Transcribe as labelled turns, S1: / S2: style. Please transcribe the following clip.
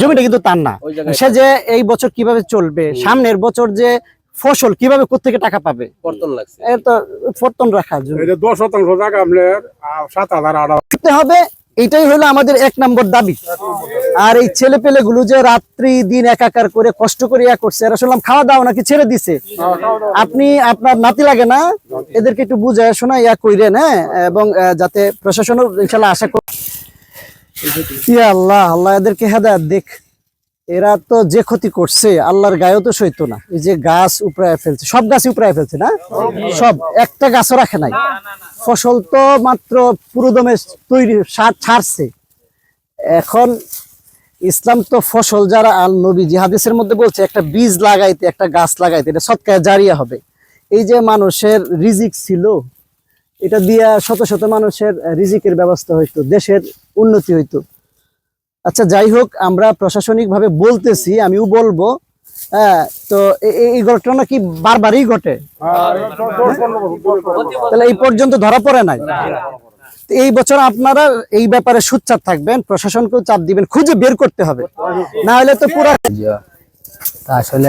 S1: জমিটা কিন্তু তার না। সে যে এই বছর কীভাবে চলবে সামনের বছর যে ফসল কীভাবে কোথেকে টাকা পাবে?
S2: পর্তন লাগছে।
S1: এর তো রাখা
S3: দশ শতাংশ জায়গা আপনার সাত হাজার আট
S1: হবে এটাই হলো আমাদের এক নম্বর দাবি। আর এই ছেলে পেলে গুলো যে রাত্রি দিন একাকার করে কষ্ট করে ইয়া করছে এরা শুনলাম খাওয়া দাওয়া নাকি ছেড়ে দিছে? আপনি আপনার নাতি লাগে না? এদেরকে একটু বুঝায় শোনা ইয়া কইরেন হ্যাঁ? এবং যাতে প্রশাসনও ইনশাল্লাহ আশা করি আল্লাহ আল্লাহ এদেরকে হেদায়ত দেখ এরা তো যে ক্ষতি করছে, আল্লাহর গায়েও তো সইতো না। এই যে গাছ উপড়ায় ফেলছে, সব গাছ উপড়ায় ফেলছে না? সব, একটা গাছও রাখে নাই। ফসল তো মাত্র পুরোদমে তৈরি, সার, ছাড়ছে। এখন ইসলাম তো ফসল যারা আল নবী জিহাদিসের মধ্যে বলছে, একটা বীজ লাগাইতে, একটা গাছ লাগাইতে, এটা সৎকায় জারিয়া হবে। এই যে মানুষের রিজিক ছিল এটা দিয়া শত শত মানুষের রিজিকের ব্যবস্থা হইতো দেশের উন্নতি হইতো। আচ্ছা যাই হোক আমরা প্রশাসনিক ভাবে বলতেছি আমিও বলব হ্যাঁ তো এই ঘটনা কি বারবারই ঘটে? তাহলে এই পর্যন্ত ধরা পড়ে নাই? তো এই বছর আপনারা এই ব্যাপারে সুচ্চার থাকবেন প্রশাসনকেও চাপ দিবেন খুঁজে বের করতে হবে। না হলে তো পুরা
S4: আসলে